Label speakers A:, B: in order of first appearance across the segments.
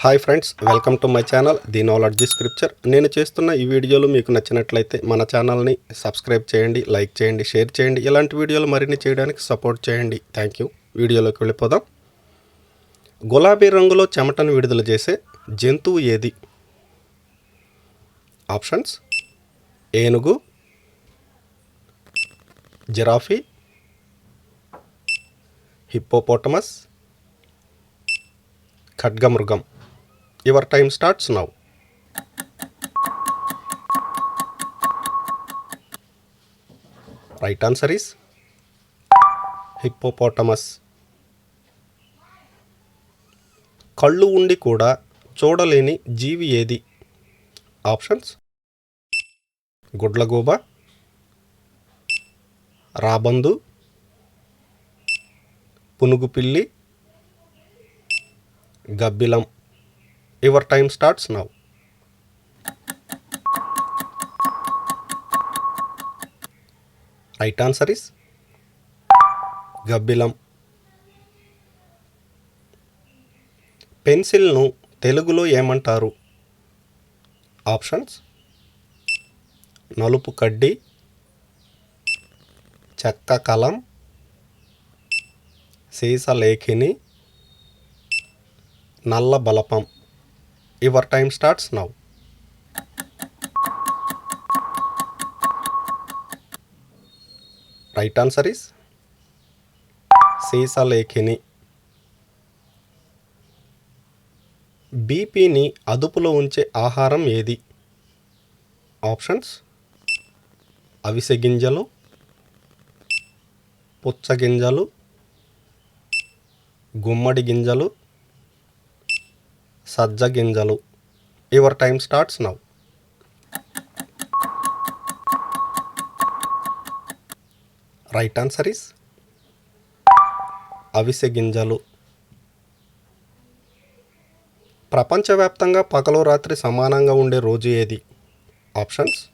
A: Hi friends welcome to my channel the knowledge scripture. నేను చేస్తున్న ఈ వీడియోలు మీకు నచ్చినట్లయితే మన ఛానల్ని సబ్స్క్రైబ్ చేయండి లైక్ చేయండి షేర్ చేయండి. ఇలాంటి వీడియోలు మరిన్ని చేయడానికి సపోర్ట్ చేయండి. Thank you. వీడియోలోకి వెళ్ళిపోదాం. గులాబీ రంగులో చెమటను విడుదల చేసే జంతువు ఏది? ఆప్షన్స్ ఏనుగు giraffe hippopotamus ఖడ్గమృగం. Your time starts now right answer is hippopotamus కళ్ళు ఉండి కూడా చూడలేని జీవి ఏది? ఆప్షన్స్ గుడ్లగూబ రాబందు పునుగుపిల్లి గబ్బిలం. Your time starts now right answer is గబ్బిలం పెన్సిల్ను తెలుగులో ఏమంటారు? ఆప్షన్స్ నలుపు కడ్డీ చెక్క కలం సీసలేఖిని నల్ల బలపం. Your time starts now. Right answer is సీసలేఖిని. బీపీని అదుపులో ఉంచే ఆహారం ఏది? ఆప్షన్స్ అవిసె గింజలు పుచ్చగింజలు గుమ్మడి గింజలు సజ్జ గింజలు. Your time starts now right answer is అవిసె గింజలు. ప్రపంచవ్యాప్తంగా పగలు రాత్రి సమానంగా ఉండే రోజు ఏది? ఆప్షన్స్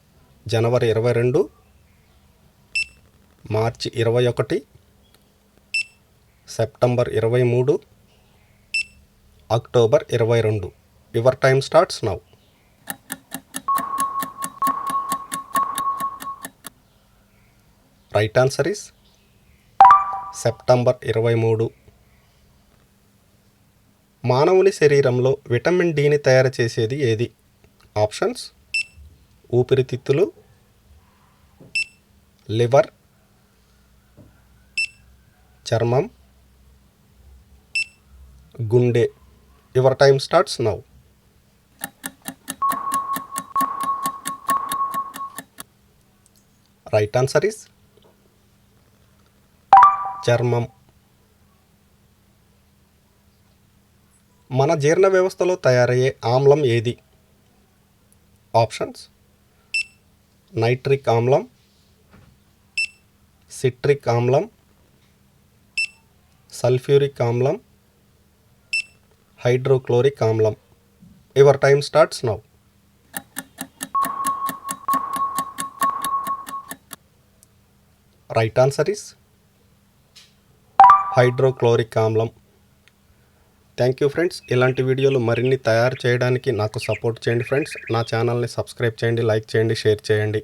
A: జనవరి ఇరవై రెండు మార్చి ఇరవై ఒకటి సెప్టెంబర్ ఇరవై మూడు అక్టోబర్ ఇరవై రెండు. Your time starts now right answer is September ఇరవై మూడు. మానవుని శరీరంలో విటమిన్ డిని తయారు చేసేది ఏది? ఆప్షన్స్ ఊపిరితిత్తులు లివర్ చర్మం గుండె. Your time starts now right answer is చర్మం మన జీర్ణ వ్యవస్థలో తయారయ్యే ఆమ్లం ఏది? ఆప్షన్స్ నైట్రిక్ ఆమ్లం సిట్రిక్ ఆమ్లం సల్ఫ్యూరిక్ ఆమ్లం హైడ్రోక్లోరిక్ ఆమ్లం. Your time starts now right answer is hydrochloric ఆమ్లం. థ్యాంక్ యూ ఫ్రెండ్స్ ఇలాంటి వీడియోలు మరిన్ని తయారు చేయడానికి నాకు సపోర్ట్ చేయండి ఫ్రెండ్స్ నా ఛానల్ని సబ్స్క్రైబ్ చేయండి లైక్ చేయండి షేర్ చేయండి.